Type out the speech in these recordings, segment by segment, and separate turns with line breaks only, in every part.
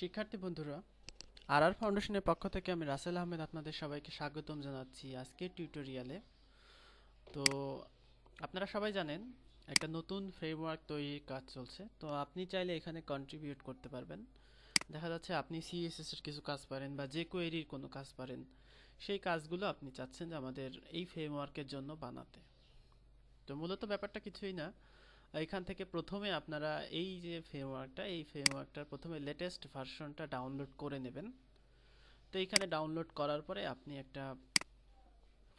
শিক্ষার্থী বন্ধুরা আর আর ফাউন্ডেশনের পক্ষ থেকে আমি রাসেল আহমেদ আপনাদের সবাইকে স্বাগতম জানাচ্ছি আজকের টিউটোরিয়ালে তো আপনারা সবাই জানেন, একটা নতুন ফ্রেমওয়ার্ক তৈরির কাজ চলছে। তো আপনি চাইলে এখানে কন্ট্রিবিউট করতে পারবেন। দেখা যাচ্ছে আপনি সিএসএস এর কিছু কাজ পারেন বা যে কোয়েরির কোনো কাজ পারেন, সেই কাজগুলো আপনি চাচ্ছেন যে আমাদের এই ফ্রেমওয়ার্কের জন্য বানাতে। তো মূলত ব্যাপারটা কিছুই না এখান থেকে প্রথমে আপনারা এই যে ফ্রেমওয়ার্কটা এই ফ্রেমওয়ার্কটার প্রথমে লেটেস্ট ভার্সনটা ডাউনলোড করে নেবেন। তো এইখানে ডাউনলোড করার পরে আপনি একটা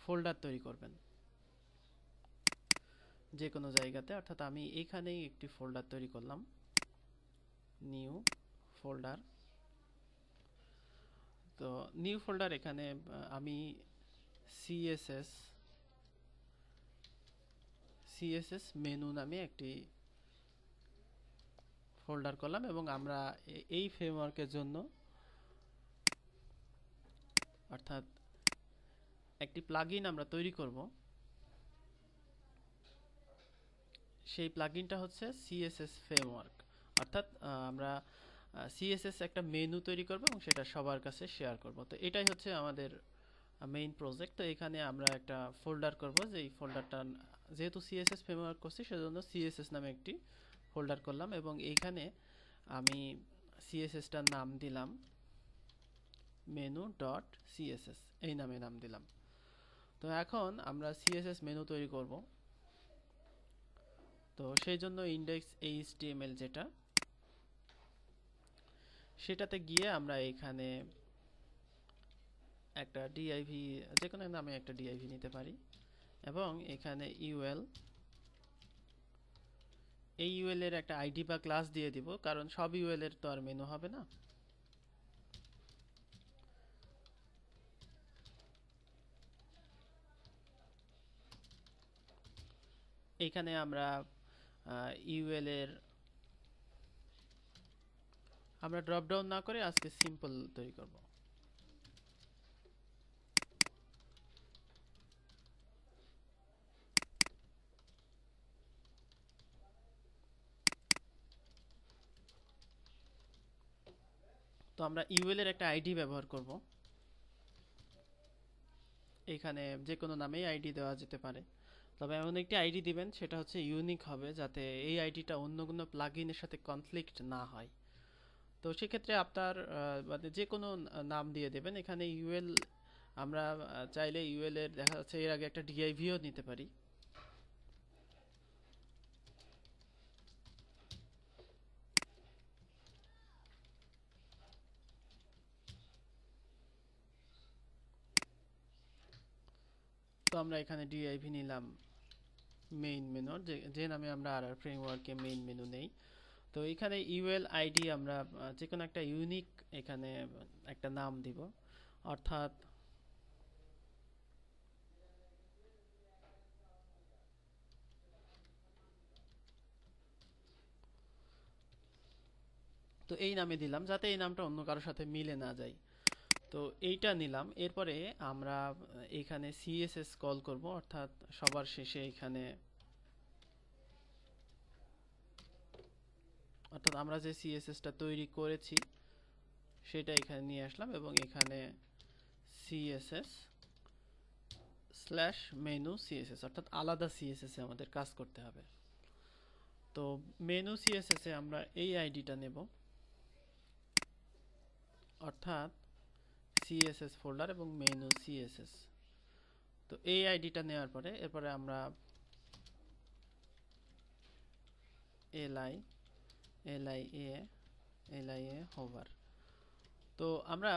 ফোল্ডার তৈরি করবেন। যে কোনো জায়গাতে, অর্থাৎ আমি এইখানেই একটি ফোল্ডার তৈরি করলাম। নিউ ফোল্ডার তো নিউ ফোল্ডার এখানে আমি সিএসএস সিএসএস মেনু নামে একটি ফোল্ডার করলাম এবং আমরা এই ফ্রেমওয়ার্কের জন্য অর্থাৎ একটি প্লাগইন আমরা তৈরি করব। সেই প্লাগইনটা হচ্ছে সিএসএস ফ্রেমওয়ার্ক অর্থাৎ আমরা সিএসএস একটা মেনু তৈরি করব এবং সেটা সবার কাছে শেয়ার করব। তো এটাই হচ্ছে আমাদের মেইন প্রজেক্ট তো এখানে আমরা একটা ফোল্ডার করব যে এই ফোল্ডারটা যেহেতু সিএসএস ফ্রেমওয়ার্ক করছি, সেজন্য সিএসএস নামে একটি ফোল্ডার করলাম এবং এইখানে আমি সিএসএসটার নাম দিলাম মেনু ডট সিএসএস এই নামে নাম দিলাম। তো এখন আমরা সিএসএস মেনু তৈরি করব। তো সেই জন্য ইন্ডেক্স এইচটিএমএল যেটা, সেটাতে গিয়ে আমরা এখানে একটা ডিআইভি যে কোনো নামে একটা ডিআইভি নিতে পারি। এবং এখানে ইউএল এই ইউএল এর একটা আইডি বা ক্লাস দিয়ে দিব, কারণ সব ইউএল এর তো আর মেনু হবে না। এইখানে আমরা ইউএল এর, আমরা ড্রপ ডাউন না করে আজকে সিম্পল তৈরি করব। তো আমরা ইউএল এর একটা আইডি ব্যবহার করব। এখানে যে কোনো নামেই আইডি দেওয়া যেতে পারে। তবে এমন একটি আইডি দিবেন, সেটা হচ্ছে ইউনিক হবে, যাতে এই আইডিটা অন্য কোনো প্লাগইনের সাথে কনফ্লিক্ট না হয়। তো সেক্ষেত্রে আপনার মানে যে কোনো নাম দিয়ে দেবেন। এখানে ইউএল আমরা চাইলে ইউএল এর, দেখা যাচ্ছে এর আগে একটা ডিআইভিও নিতে পারি। আমরা এখানে ডিআইভি নিলাম মেইন মেনু যে নামে আমরা আর আর ফ্রেমওয়ার্কে মেইন মেনু নেই। তো এখানে ইউএল আইডি আমরা যে কোনো একটা ইউনিক এখানে একটা নাম দিব। অর্থাৎ তো এই নামে দিলাম, যাতে এই নামটা অন্য কারোর সাথে মিলে না যায়। তো এইটা নিলাম। এরপরে আমরা এখানে সিএসএস কল করব, অর্থাৎ সবার শেষে এখানে অর্থাৎ আমরা যে সিএসএসটা তৈরি করেছি, সেটা এখানে নিয়ে আসলাম এবং এখানে সিএসএস স্ল্যাশ মেনু সিএসএস অর্থাৎ আলাদা সিএসএস আমাদের কাজ করতে হবে। তো মেনু সিএসএস আমরা এই আইডিটা নেব। অর্থাৎ সিএসএস ফোল্ডার এবং মেনু সিএসএস তো এই আইডিটা নেওয়ার পরে এরপরে আমরা LI LI a LI a hover তো আমরা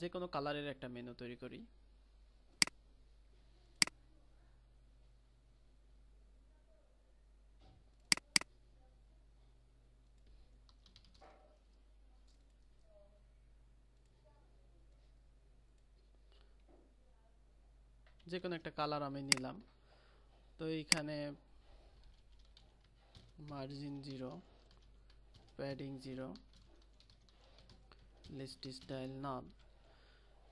যে কোনো কালারের একটা মেনু তৈরি করি। যে কোনো একটা কালার আমি নিলাম। তো এইখানে margin zero padding zero list style none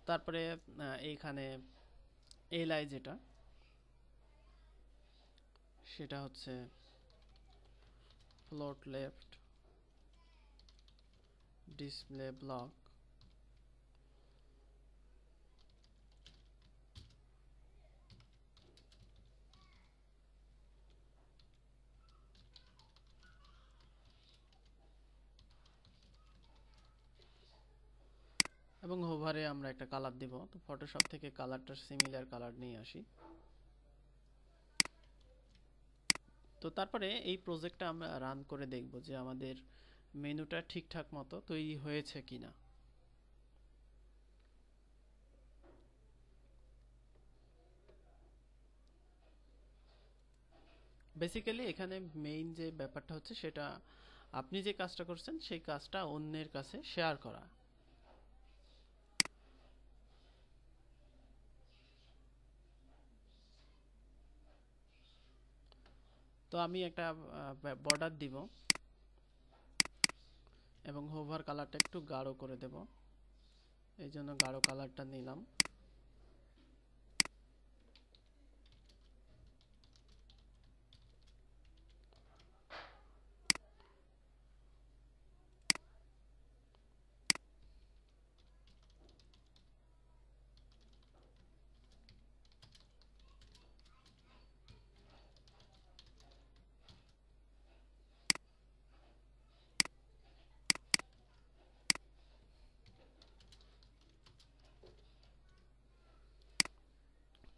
তারপরে এইখানে এলআই যেটা, সেটা হচ্ছে ফ্লোট লেফট ডিসপ্লে ব্লক এবং হোভারে আমরা একটা কালার দিব। তো ফটোশপ থেকে কালারটা সিমিলার কালার নিয়ে আসি। তো তারপরে এই প্রজেক্টটা আমরা রান করে দেখব যে আমাদের মেনুটা ঠিকঠাক মতো তৈরি হয়েছে কিনা। বেসিক্যালি এখানে মেইন যে ব্যাপারটা হচ্ছে সেটা আপনি যে কাজটা করছেন, সেই কাজটা অন্যের কাছে শেয়ার করা। তো আমি একটা বর্ডার দিব এবং হোভার কালারটা একটু গাঢ় করে দেব। এই জন্য গাঢ় কালারটা নিলাম।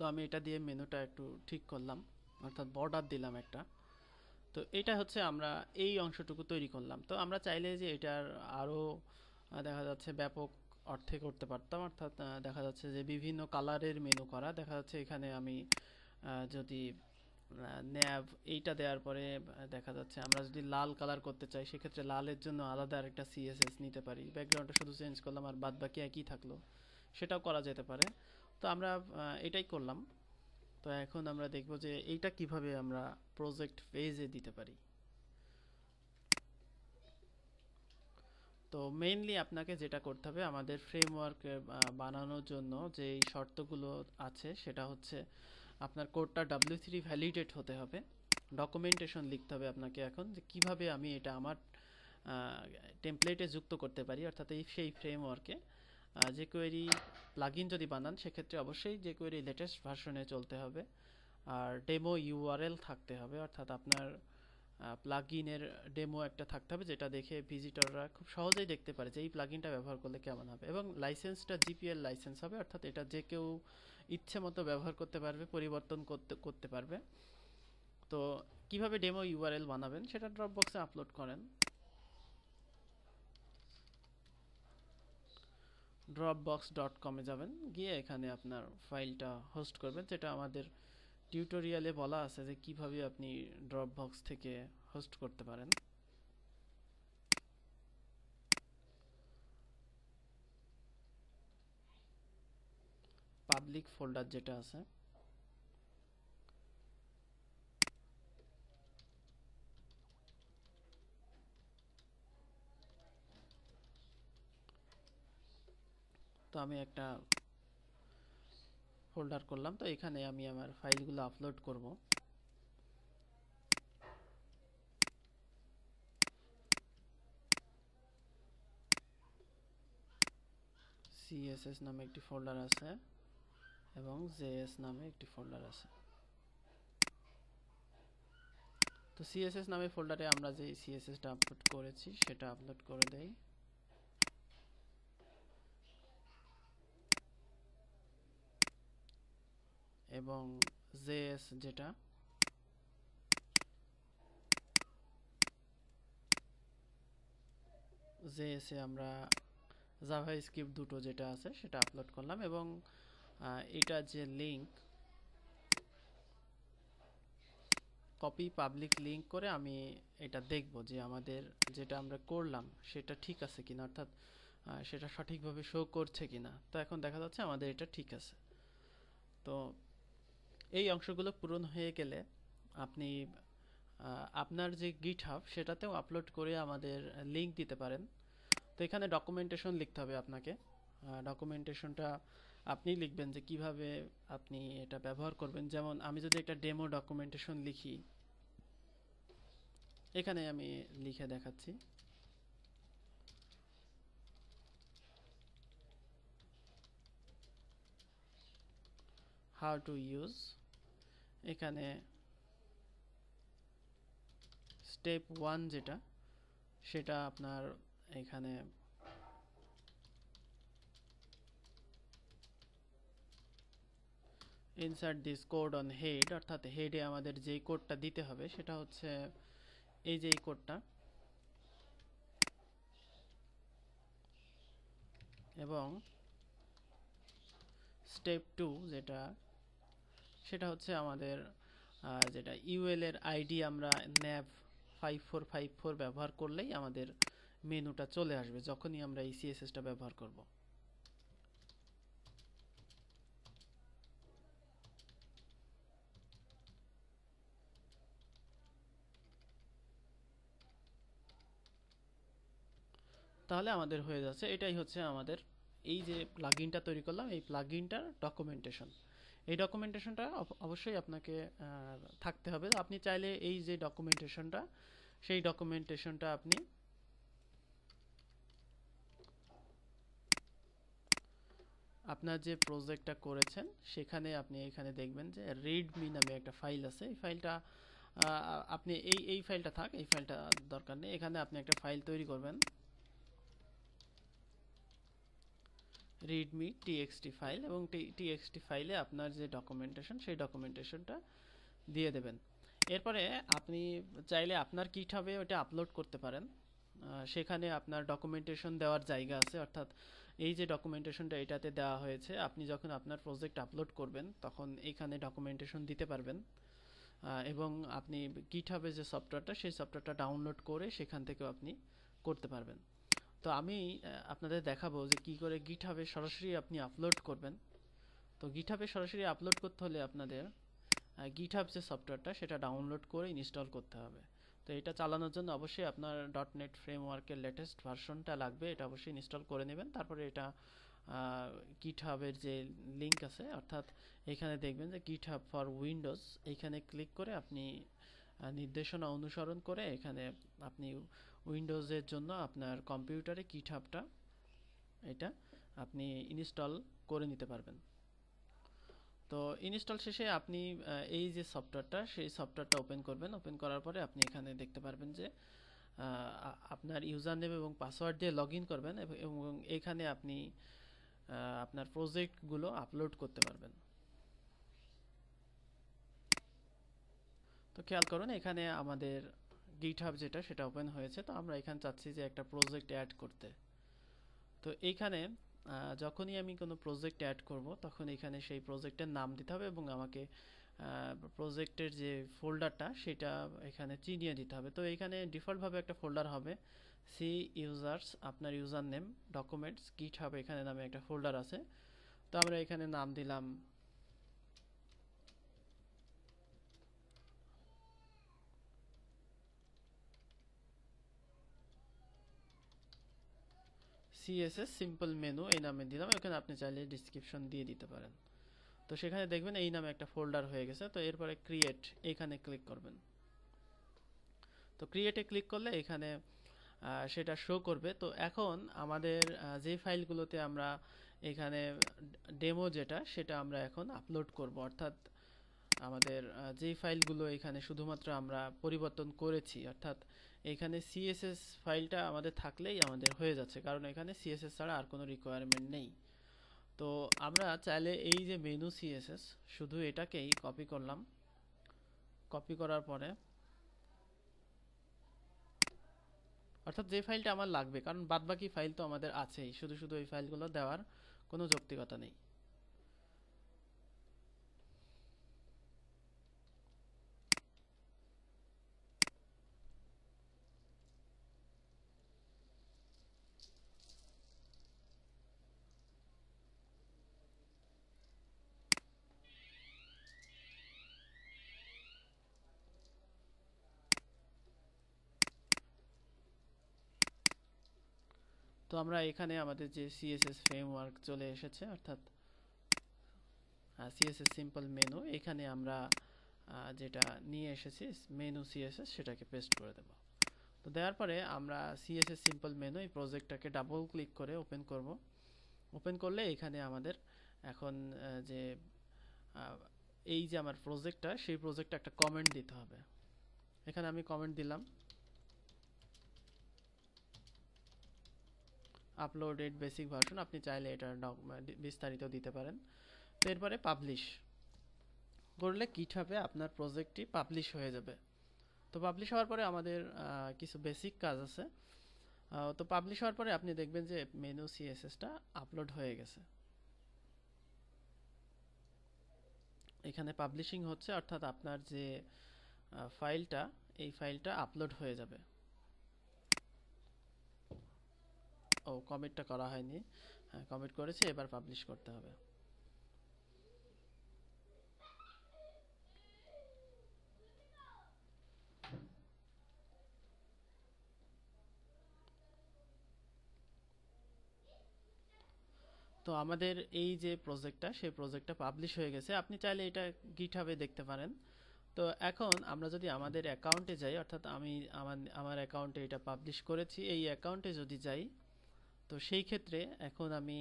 তো আমি এটা দিয়ে মেনুটা একটু ঠিক করলাম, অর্থাৎ বর্ডার দিলাম একটা। তো এটা হচ্ছে আমরা এই অংশটুকু তৈরি করলাম। তো আমরা চাইলে যে এটার আরও দেখা যাচ্ছে ব্যাপক অর্থে করতে পারতাম, অর্থাৎ দেখা যাচ্ছে যে বিভিন্ন কালারের মেনু করা। দেখা যাচ্ছে এখানে আমি যদি ন্যাব এইটা দেওয়ার পরে দেখা যাচ্ছে আমরা যদি লাল কালার করতে চাই, সেক্ষেত্রে লালের জন্য আলাদা আরেকটা সিএসএস নিতে পারি। ব্যাকগ্রাউন্ডটা শুধু চেঞ্জ করলাম আর বাদ বাকি একই থাকল। সেটাও করা যেতে পারে। তো আমরা এটাই করলাম। তো এখন আমরা দেখব যে এইটা কীভাবে আমরা প্রজেক্ট পেজে দিতে পারি। তো মেইনলি আপনাকে যেটা করতে হবে আমাদের ফ্রেমওয়ার্ক বানানোর জন্য যে শর্তগুলো আছে, সেটা হচ্ছে আপনার কোডটা ডাব্লিউ থ্রি ভ্যালিডেট হতে হবে। ডকুমেন্টেশন লিখতে হবে আপনাকে এখন যে কীভাবে আমি এটা আমার টেমপ্লেটে যুক্ত করতে পারি, অর্থাৎ এই সেই ফ্রেমওয়ার্কে যে কোয়েরি প্লাগইন যদি বানান, সেক্ষেত্রে অবশ্যই যে কোয়েরি লেটেস্ট ভার্সনে চলতে হবে। আর ডেমো ইউআরএল থাকতে হবে, অর্থাৎ আপনার প্লাগইনের ডেমো একটা থাকতে হবে, যেটা দেখে ভিজিটররা খুব সহজেই দেখতে পারে যে এই প্লাগইনটা ব্যবহার করলে কেমন হবে। এবং লাইসেন্সটা জিপিএল লাইসেন্স হবে, অর্থাৎ এটা যে কেউ ইচ্ছে মতো ব্যবহার করতে পারবে, পরিবর্তন করতে করতে পারবে। তো কীভাবে ডেমো ইউআরএল বানাবেন, সেটা ড্রপবক্সে আপলোড করেন। ড্রপবক্স ডট কমে যাবেন। গিয়ে এখানে আপনার ফাইলটা হোস্ট করবেন। যেটা আমাদের টিউটোরিয়ালে বলা আছে যে কীভাবে আপনি ড্রপবক্স থেকে হোস্ট করতে পারেন। পাবলিক ফোল্ডার যেটা আছে। তো আমি একটা ফোল্ডার করলাম। তো এখানে আমি আমার ফাইলগুলো আপলোড করব। সিএসএস নামে একটি ফোল্ডার আছে এবং জেএস নামে একটি ফোল্ডার আছে। তো সিএসএস নামে ফোল্ডারে আমরা যে সিএসএসটা আপলোড করেছি, সেটা আপলোড করে দেই। এবং জেএস যেটা, জেএসে আমরা জাভা স্ক্রিপ্ট দুটো যেটা আছে সেটা আপলোড করলাম এবং এটা যে লিংক কপি পাবলিক লিংক করে আমি এটা দেখব যে আমাদের যেটা আমরা করলাম সেটা ঠিক আছে কিনা, অর্থাৎ সেটা সঠিকভাবে শো করছে কিনা। তো এখন দেখা যাচ্ছে আমাদের এটা ঠিক আছে। তো এই অংশগুলো পূরণ হয়ে গেলে আপনি আপনার যে গিট হাব সেটাতেও আপলোড করে আমাদের লিঙ্ক দিতে পারেন। তো এখানে ডকুমেন্টেশন লিখতে হবে আপনাকে। ডকুমেন্টেশনটা আপনি লিখবেন যে কীভাবে আপনি এটা ব্যবহার করবেন। যেমন আমি যদি একটা ডেমো ডকুমেন্টেশন লিখি, এখানে আমি লিখে দেখাচ্ছি। How to use এখানে স্টেপ ওয়ান যেটা, সেটা আপনার এখানে insert this code on head অর্থাৎ হেডে আমাদের যেই কোডটা দিতে হবে, সেটা হচ্ছে এই যে এই কোডটা এবং স্টেপ টু যেটা সেটা হচ্ছে আমাদের যেটা ইউএল এর আইডি আমরা nav five four five four ব্যবহার করলেই আমাদের মেনুটা চলে আসবে যখনই আমরা এই সিএসএসটা ব্যবহার করব। তাহলে আমাদের হয়ে যাচ্ছে, এটাই হচ্ছে আমাদের এই যে প্লাগইনটা তৈরি করলাম, এই প্লাগইনটার ডকুমেন্টেশন এই ডকুমেন্টেশনটা অবশ্যই আপনাকে থাকতে হবে। আপনি চাইলে এই যে ডকুমেন্টেশনটা সেই ডকুমেন্টেশনটা আপনি আপনার যে প্রজেক্টটা করেছেন, সেখানে আপনি এখানে দেখবেন যে রিডমি নামে একটা ফাইল আছে। এই ফাইলটা আপনি এই এই ফাইলটা থাক, এই ফাইলটা দরকার নেই। এখানে আপনি একটা ফাইল তৈরি করবেন। রিডমি টিএক্সটি ফাইল এবং টিএক্সটি ফাইলে আপনার যে ডকুমেন্টেশন সেই ডকুমেন্টেশনটা দিয়ে দেবেন। এরপরে আপনি চাইলে আপনার কিট হবে ওটা আপলোড করতে পারেন। সেখানে আপনার ডকুমেন্টেশন দেওয়ার জায়গা আছে, অর্থাৎ এই যে ডকুমেন্টেশনটা এটাতে দেওয়া হয়েছে, আপনি যখন আপনার প্রজেক্ট আপলোড করবেন, তখন এইখানে ডকুমেন্টেশন দিতে পারবেন। এবং আপনি গিটহাবে যে সফটওয়্যারটা সেই সফটওয়্যারটা ডাউনলোড করে সেখান থেকেও আপনি করতে পারবেন। তো আমি আপনাদের দেখাবো যে কি করে গিটহাবে সরাসরি আপনি আপলোড করবেন। তো গিটহাবে সরাসরি আপলোড করতে হলে আপনাদের গিটহাব যে সফটওয়্যারটা সেটা ডাউনলোড করে ইনস্টল করতে হবে। তো এটা চালানোর জন্য অবশ্যই আপনার. ডট নেট ফ্রেমওয়ার্কের লেটেস্ট ভার্সনটা লাগবে, এটা অবশ্যই ইনস্টল করে নেবেন। তারপরে এটা গিটহাবের যে লিংক আছে, অর্থাৎ এখানে দেখবেন যে গিটহাব ফর উইন্ডোজ এইখানে ক্লিক করে আপনি নির্দেশনা অনুসরণ করে এখানে আপনি উইন্ডোজের জন্য আপনার কম্পিউটারে গিটহাবটা এটা আপনি ইনস্টল করে নিতে পারবেন। তো ইনস্টল শেষে আপনি এই যে সফটওয়্যারটা, সেই সফটওয়্যারটা ওপেন করবেন। ওপেন করার পরে আপনি এখানে দেখতে পারবেন যে আপনার ইউজার নেম এবং পাসওয়ার্ড দিয়ে লগ করবেন এবং- এখানে আপনি আপনার প্রজেক্টগুলো আপলোড করতে পারবেন। তো খেয়াল করুন, এখানে আমাদের গিটহাব যেটা, সেটা ওপেন হয়েছে। তো আমরা এখানে চাচ্ছি যে একটা প্রজেক্ট অ্যাড করতে। তো এইখানে যখনই আমি কোনো প্রজেক্ট অ্যাড করব, তখন এখানে সেই প্রজেক্টের নাম দিতে হবে এবং আমাকে প্রজেক্টের যে ফোল্ডারটা সেটা এখানে চিনিয়ে দিতে হবে। তো এখানে ডিফল্টভাবে একটা ফোল্ডার হবে। সি ইউজার্স আপনার ইউজার নেম ডকুমেন্টস গিট হবে এখানে নামে একটা ফোল্ডার আছে। তো আমরা এখানে নাম দিলাম সিএসএস সিম্পল মেনু এই নামে দিলাম, এখানে আপনি চাইলে ডিসক্রিপশন দিয়ে দিতে পারেন। তো সেখানে দেখবেন এই নামে একটা ফোল্ডার হয়ে গেছে, তো এরপরে ক্রিয়েট এখানে ক্লিক করবেন। তো ক্রিয়েটে ক্লিক করলে এখানে সেটা শো করবে। তো এখন আমাদের যে ফাইলগুলোতে আমরা এখানে ডেমো যেটা, সেটা আমরা এখন আপলোড করব। অর্থাৎ আমাদের যেই ফাইলগুলো এখানে শুধুমাত্র আমরা পরিবর্তন করেছি, অর্থাৎ এখানে সিএসএস ফাইলটা আমাদের থাকলেই আমাদের হয়ে যাচ্ছে, কারণ এখানে সিএসএস ছাড়া আর কোনো রিকোয়ারমেন্ট নেই। তো আমরা চাইলে এই যে মেনু সিএসএস শুধু এটাকেই কপি করলাম। কপি করার পরে অর্থাৎ যে ফাইলটা আমার লাগবে, কারণ বাদবাকি ফাইল তো আমাদের আছেই, শুধু শুধু এই ফাইলগুলো দেওয়ার কোনো যৌক্তিকতা নেই। তো আমরা এখানে আমাদের যে সিএসএস ফ্রেমওয়ার্ক চলে এসেছে, অর্থাৎ সিএসএস সিম্পল মেনু এখানে আমরা যেটা নিয়ে এসেছি মেনু সিএসএস সেটাকে পেস্ট করে দেব। তো দেওয়ার পরে আমরা সিএসএস সিম্পল মেনু এই প্রজেক্টটাকে ডাবল ক্লিক করে ওপেন করব। ওপেন করলে এখানে আমাদের এখন যে এই যে আমার প্রজেক্টটা সেই প্রজেক্টে একটা কমেন্ট দিতে হবে। এখানে আমি কমেন্ট দিলাম। আপলোডেড বেসিক ভার্সন আপনি চাইলে এটা doc- বিস্তারিত দিতে পারেন। তো এরপরে পাবলিশ করলে কীভাবে আপনার প্রজেক্টটি পাবলিশ হয়ে যাবে। তো পাবলিশ হওয়ার পরে আমাদের কিছু বেসিক কাজ আছে। তো পাবলিশ হওয়ার পরে আপনি দেখবেন যে মেনু সিএসএসটা আপলোড হয়ে গেছে। এখানে পাবলিশিং হচ্ছে, অর্থাৎ আপনার যে ফাইলটা এই ফাইলটা আপলোড হয়ে যাবে। ও কমিটটা করা হয়নি। হ্যাঁ কমিট করেছি, এবার পাবলিশ করতে হবে। তো আমাদের এই যে প্রজেক্টটা সেই প্রজেক্টটা পাবলিশ হয়ে গেছে। আপনি চাইলে এটা গিটহাবে দেখতে পারেন। তো এখন আমরা যদি আমাদের অ্যাকাউন্টে যাই, অর্থাৎ আমি আমার আমার অ্যাকাউন্টে এটা পাবলিশ করেছি, এই অ্যাকাউন্টে যদি যাই তো সেই ক্ষেত্রে এখন আমি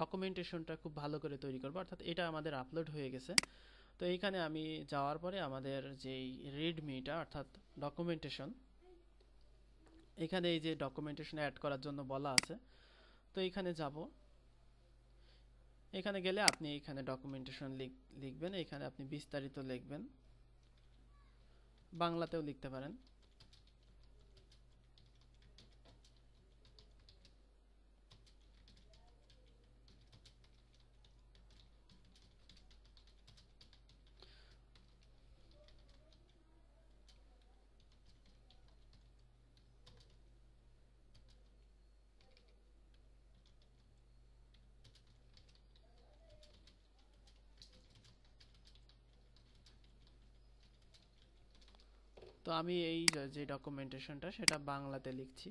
ডকুমেন্টেশনটা খুব ভালো করে তৈরি করব, অর্থাৎ এটা আমাদের আপলোড হয়ে গেছে। তো এইখানে আমি যাওয়ার পরে আমাদের যেই রিডমিটা অর্থাৎ ডকুমেন্টেশন এখানে এই যে ডকুমেন্টেশন অ্যাড করার জন্য বলা আছে, তো এইখানে যাব। এখানে গেলে আপনি এখানে ডকুমেন্টেশন লিখবেন এখানে আপনি বিস্তারিত লিখবেন। বাংলাতেও লিখতে পারেন। তো আমি এই যে- ডকুমেন্টেশনটা সেটা বাংলাতে লিখছি।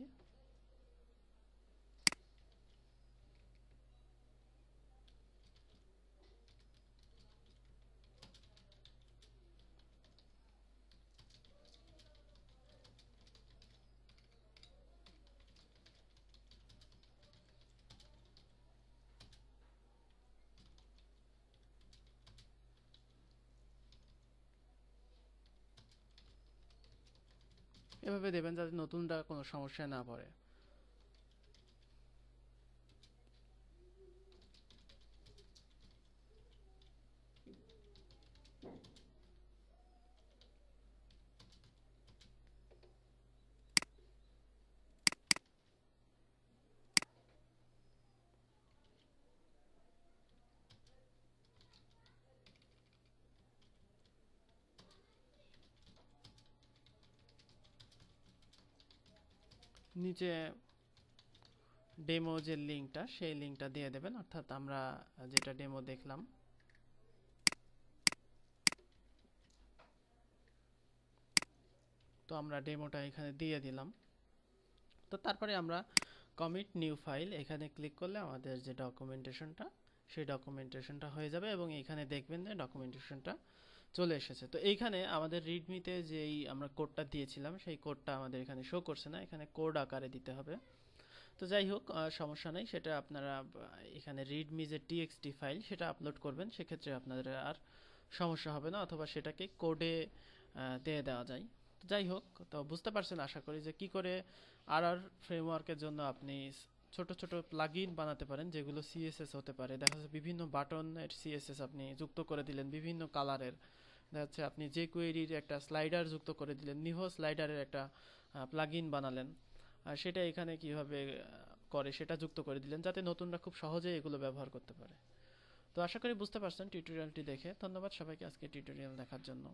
এভাবে দেবেন যাতে নতুনরা কোনো সমস্যায় না পড়ে। নিচে ডেমো যে লিঙ্কটা সেই লিঙ্কটা দিয়ে দেবেন, অর্থাৎ আমরা যেটা ডেমো দেখলাম। তো আমরা ডেমোটা এখানে দিয়ে দিলাম। তো তারপরে আমরা কমিট নিউ ফাইল এখানে ক্লিক করলে আমাদের যে ডকুমেন্টেশনটা সেই ডকুমেন্টেশনটা হয়ে যাবে এবং এখানে দেখবেন যে ডকুমেন্টেশনটা চলে এসেছে। তো এইখানে আমাদের রিডমিতে যেই আমরা কোডটা দিয়েছিলাম, সেই কোডটা আমাদের এখানে শো করছে না। এখানে কোড আকারে দিতে হবে। তো যাই হোক সমস্যা নেই। সেটা আপনারা এখানে রিডমি যে টিএক্সটি ফাইল সেটা আপলোড করবেন। সেক্ষেত্রে আপনাদের আর সমস্যা হবে না, অথবা সেটাকে কোডে দিয়ে দেওয়া যায়। তো যাই হোক, তো বুঝতে পারছেন, আশা করি যে কি করে আর আর ফ্রেমওয়ার্কের জন্য আপনি ছোট ছোট প্লাগইন বানাতে পারেন, যেগুলো সিএসএস হতে পারে। দেখা যাচ্ছে বিভিন্ন বাটনের সিএসএস আপনি যুক্ত করে দিলেন, বিভিন্ন কালারের দেখা যাচ্ছে আপনি যে কোয়েরির একটা স্লাইডার যুক্ত করে দিলেন, নিহো স্লাইডারের একটা প্লাগ বানালেন, আর সেটা এখানে কীভাবে করে সেটা যুক্ত করে দিলেন যাতে নতুনরা খুব সহজেই এগুলো ব্যবহার করতে পারে। তো আশা করি বুঝতে পারছেন টিউটোরিয়ালটি দেখে। ধন্যবাদ সবাইকে আজকে টিউটোরিয়াল দেখার জন্য।